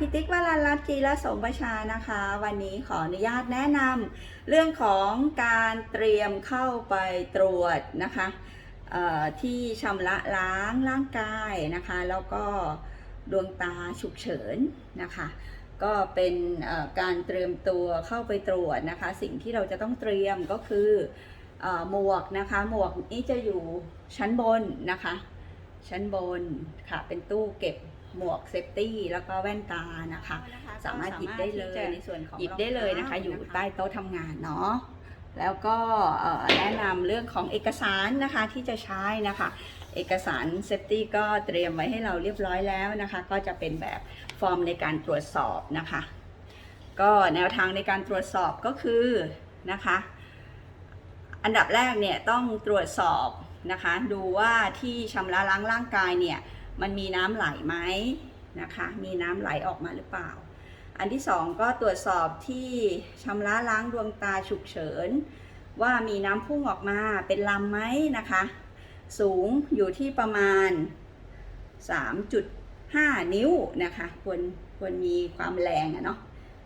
พิติกวรันรัตน์จีรสมประชานะคะ วันนี้ขออนุญาตแนะนำเรื่องของการเตรียมเข้าไปตรวจนะคะที่ชำระล้างร่างกายนะคะ แล้วก็ดวงตาฉุกเฉินนะคะ ก็เป็นการเตรียมตัวเข้าไปตรวจนะคะ สิ่งที่เราจะต้องเตรียมก็คืออหมวกนะคะ หมวกนี้จะอยู่ชั้นบนนะคะ ชั้นบนค่ะเป็นตู้เก็บ หมวกเซฟตี้แล้วก็แว่นตานะคะ สามารถหยิบได้เลยในส่วนของหยิบได้เลยนะคะ อยู่ใต้โต๊ะทำงานเนาะแล้วก็เอ่อแนะนำเรื่องของเอกสารนะคะที่จะใช้นะคะ เอกสารเซฟตี้ก็เตรียมไว้ให้เราเรียบร้อยแล้วนะคะ ก็จะเป็นแบบฟอร์มในการตรวจสอบนะคะ ก็แนวทางในการตรวจสอบก็คือนะคะ อันดับแรกเนี่ยต้องตรวจสอบนะคะ ดูว่าที่ชำระล้างร่างกายเนี่ย มันมีน้ำไหลไหมนะคะ มีน้ำไหลออกมาหรือเปล่า อันที่สองก็ตรวจสอบที่ชำระล้างดวงตาฉุกเฉิน ว่ามีน้ำพุ่งออกมาเป็นลำไหมนะคะ สูงอยู่ที่ประมาณ 3.5 นิ้วนะคะควรควรมีความแรงอะเนาะ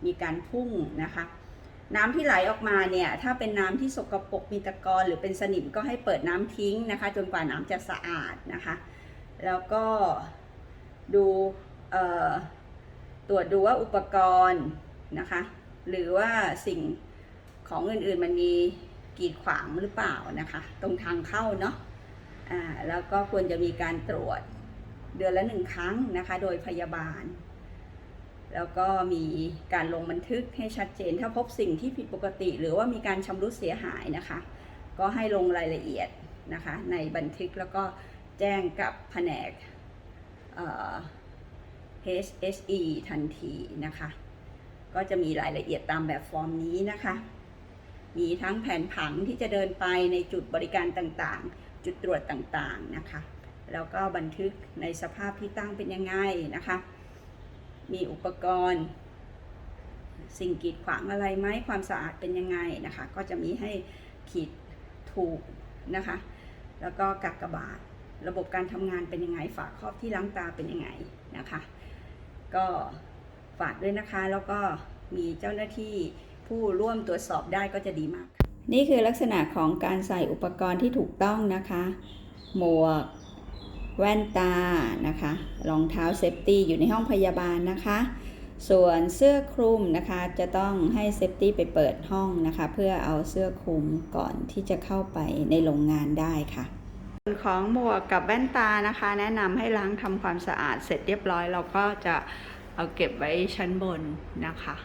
มีการพุ่งนะคะน้ำที่ไหลออกมาเนี่ยถ้าเป็นน้ำที่สกปรกมีตะกอนหรือเป็นสนิมก็ให้เปิดน้ำทิ้งนะคะ จนกว่าน้ำจะสะอาดนะคะ แล้วก็ดูตรวจดูว่าอุปกรณ์นะคะ หรือว่าสิ่งของอื่นๆมันมีกีดขวางหรือเปล่านะคะ ตรงทางเข้าเนาะอ่าแล้วก็ควรจะมีการตรวจเดือนละหนึ่งครั้งนะคะ โดยพยาบาล แล้วก็มีการลงบันทึกให้ชัดเจน ถ้าพบสิ่งที่ผิดปกติ หรือว่ามีการชำรุดเสียหายนะคะ ก็ให้ลงรายละเอียดนะคะ ในบันทึกแล้วก็ แจ้งกับแผนก HSE ทันทีนะคะ ก็จะมีรายละเอียดตามแบบฟอร์มนี้นะคะ มีทั้งแผนผังที่จะเดินไปในจุดบริการต่างๆ จุดตรวจต่างๆนะคะ แล้วก็บันทึกในสภาพที่ตั้งเป็นยังไงนะคะ มีอุปกรณ์ สิ่งกีดขวางอะไรไหมความสะอาดเป็นยังไงนะคะ ก็จะมีให้ขีดถูกนะคะ แล้วก็กักกบาท ระบบการทำงานเป็นยังไง ฝาครอบที่ล้างตาเป็นยังไงนะคะ ก็ฝากด้วยนะคะ แล้วก็มีเจ้าหน้าที่ผู้ร่วมตรวจสอบได้ก็จะดีมาก นี่คือลักษณะของการใส่อุปกรณ์ที่ถูกต้องนะคะ หมวก แว่นตานะคะรองเท้าเซฟตี้อยู่ในห้องพยาบาลนะคะ ส่วนเสื้อคลุมนะคะจะต้องให้เซฟตี้ไปเปิดห้องนะคะ เพื่อเอาเสื้อคลุมก่อนที่จะเข้าไปในโรงงานได้ค่ะ ส่วนของหมวกกับแว่นตานะคะ แนะนำให้ล้างทำความสะอาดเสร็จเรียบร้อย เราก็จะเอาเก็บไว้ชั้นบนนะคะ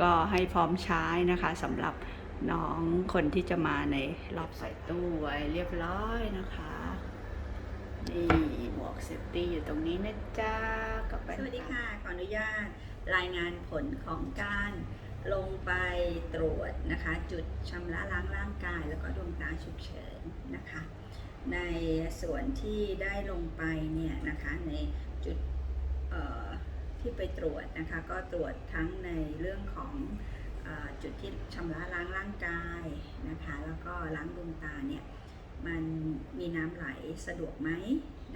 ก็ให้พร้อมใช้นะคะสำหรับน้องคนที่จะมาในรอบใส่ตู้ไว้เรียบร้อยนะคะนี่หมวกเซฟตี้อยู่ตรงนี้นะจ๊ะกับแว่นสวัสดีค่ะ ขออนุญาตรายงานผลของการลงไปตรวจนะคะ จุดชำระล้างร่างกาย แล้วก็ดวงตาฉุกเฉินนะคะ ในส่วนที่ได้ลงไปเนี่ยนะคะในจุดที่ไปตรวจนะคะก็ตรวจทั้งในเรื่องของอจุดที่ชำระล้างร่างกายนะคะแล้วก็ล้างดวงตาเนี่ยมันมีน้ำไหลสะดวกไหม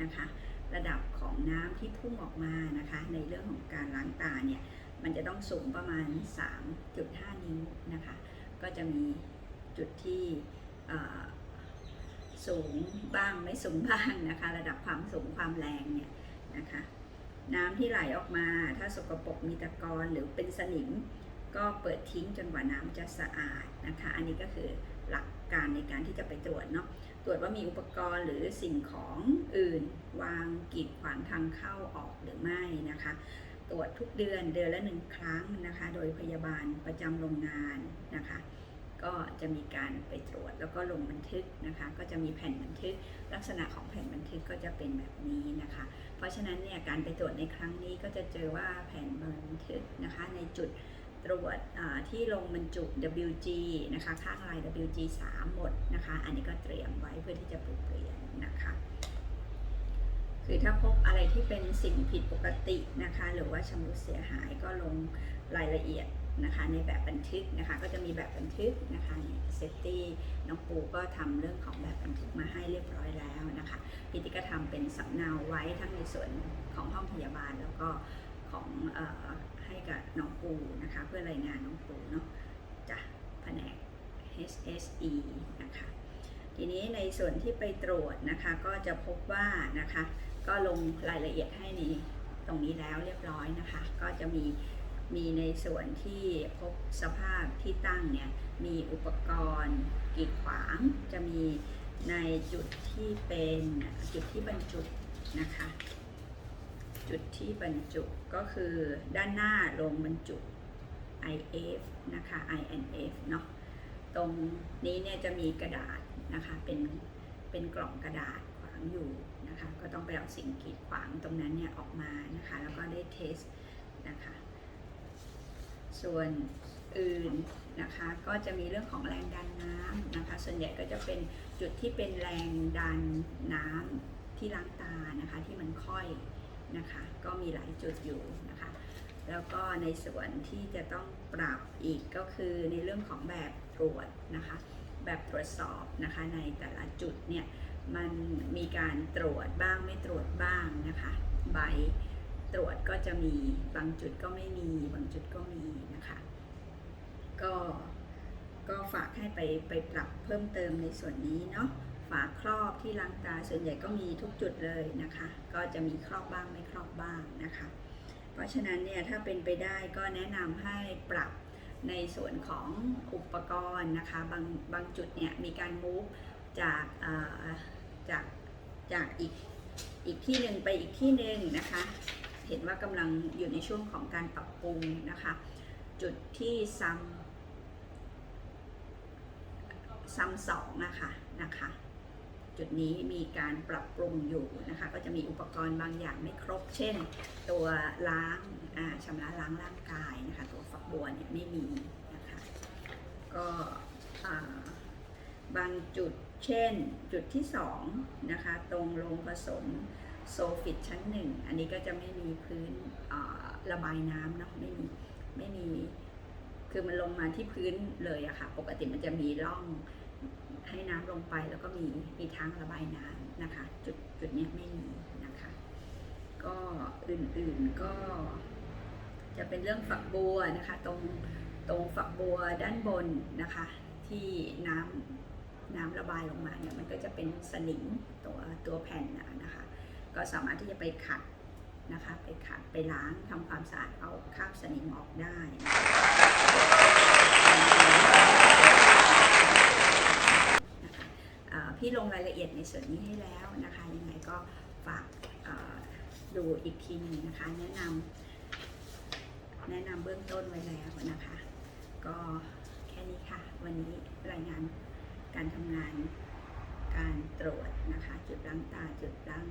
นะคะระดับของน้ำที่พุ่งออกมานะคะในเรื่องของการล้างตาเนี่ยมันจะต้องสูงประมาณ 3.5 นิ้วนะคะก็จะมีจุดที่ สูงบ้างไม่สูงบ้างนะคะ ระดับความสูงความแรงเนี่ยนะคะ น้ำที่ไหลออกมาถ้าสกปรกมีตะกอนหรือเป็นสนิม ก็เปิดทิ้งจนกว่าน้ำจะสะอาดนะคะ อันนี้ก็คือหลักการในการที่จะไปตรวจเนาะตรวจว่ามีอุปกรณ์หรือสิ่งของอื่น วางกีดขวางทางเข้าออกหรือไม่นะคะ ตรวจทุกเดือนเดือนละหนึ่งครั้งนะคะ โดยพยาบาลประจำโรงงานนะคะ ก็จะมีการไปตรวจแล้วก็ลงบันทึกนะคะ ก็จะมีแผ่นบันทึก ลักษณะของแผ่นบันทึกก็จะเป็นแบบนี้นะคะ เพราะฉะนั้นเนี่ยการไปตรวจในครั้งนี้ก็จะเจอว่าแผ่นบันทึกนะคะในจุดตรวจที่ลงบรรจุ WG นะคะข้างลาย WG 3 หมดนะคะ อันนี้ก็เตรียมไว้เพื่อที่จะปรับเปลี่ยนนะคะ คือถ้าพบอะไรที่เป็นสิ่งผิดปกตินะคะ หรือว่าชำรุดเสียหายก็ลงรายละเอียด นะคะในแบบบันทึกนะคะก็จะมีแบบบันทึกนะคะเซฟตี้น้องปูก็ทำเรื่องของแบบบันทึกมาให้เรียบร้อยแล้วนะคะพิธีก็ทำเป็นสำเนาไว้ทั้งในส่วนของห้องพยาบาลแล้วก็ของออให้กับน้องปูนะคะเพื่อรายงานน้องปูเนาะจากแผนก HSE นะคะทีนี้ในส่วนที่ไปตรวจนะคะก็จะพบว่านะคะก็ลงรายละเอียดให้ในตรงนี้แล้วเรียบร้อยนะคะ ก็จะมี มีในส่วนที่พบสภาพที่ตั้งเนี่ยมีอุปกรณ์กีดขวางจะมีในจุดที่เป็นจุดที่บรรจุนะคะ จุดที่บรรจุก็คือด้านหน้าลงบรรจุ IF นะคะ INF เนาะตรงนี้เนี่ยจะมีกระดาษนะคะเป็นเป็นกล่องกระดาษขวางอยู่นะคะ ก็ต้องไปเอาสิ่งกีดขวางตรงนั้นเนี่ยออกมานะคะ แล้วก็ได้เทสนะคะ ส่วนอื่นนะคะก็จะมีเรื่องของแรงดันน้ำนะคะ ส่วนใหญ่ก็จะเป็นจุดที่เป็นแรงดันน้ำที่ล้างตานะคะที่มันค่อยนะคะ ก็มีหลายจุดอยู่นะคะ แล้วก็ในส่วนที่จะต้องปรับอีกก็คือในเรื่องของแบบตรวจนะคะ แบบตรวจสอบนะคะในแต่ละจุดเนี่ยมันมีการตรวจบ้างไม่ตรวจบ้างนะคะใบ ตรวจก็จะมีบางจุดก็ไม่มีบางจุดก็มีนะคะ ก็ก็ฝากให้ไปไปปรับเพิ่มเติมในส่วนนี้เนาะฝาครอบที่ล้างตาส่วนใหญ่ก็มีทุกจุดเลยนะคะ ก็จะมีครอบบ้างไม่ครอบบ้างนะคะ เพราะฉะนั้นเนี่ยถ้าเป็นไปได้ก็แนะนำให้ปรับในส่วนของอุปกรณ์นะคะ บางบางจุดเนี่ยมีการ move จากจากจากอีกอีกที่หนึ่งไปอีกที่หนึ่งนะคะ เห็นว่ากำลังอยู่ในช่วงของการปรับปรุงนะคะ จุดที่ซ้ำซ้ำสองนะคะนะคะ จุดนี้มีการปรับปรุงอยู่นะคะ ก็จะมีอุปกรณ์บางอย่างไม่ครบ เช่น ตัวล้างอาชำระล้างร่างกายนะคะ ตัวฝักบัวเนี่ยไม่มีนะคะ ก็บางจุดเช่น จุดที่สองนะคะ ตรงโรงผสม โซฟิตชั้นหนึ่ง อันนี้ก็จะไม่มีพื้นระบายน้ำเนาะไม่มีไม่มี คือมันลงมาที่พื้นเลยอะค่ะ ปกติมันจะมีร่องให้น้ำลงไปแล้วก็มีมีทางระบายน้ำนะคะ จุดจุดเนี้ยไม่มีนะคะ ก็อื่นๆก็จะเป็นเรื่องฝักบัวนะคะ ตรงตรงฝักบัวด้านบนนะคะ ที่น้ำน้ำระบายลงมาเนี่ยมันก็จะเป็นสนิมตัวตัวแผ่นนะคะ ก็สามารถที่จะไปขัดนะคะไปขัดไปล้างทำความสะอาดเอาคราบสนิมออกได้นะคะพี่ลงรายละเอียดในส่วนนี้ให้แล้วนะคะยังไงก็ฝากาดูอีกทีหนึงนะคะ แนะนำแนะนำเบื้องต้นไว้แล้วนะคะ ก็แค่นี้ค่ะ วันนี้รายงานการทำงานการตรวจนะคะ จุดล้างตาจุดล้าง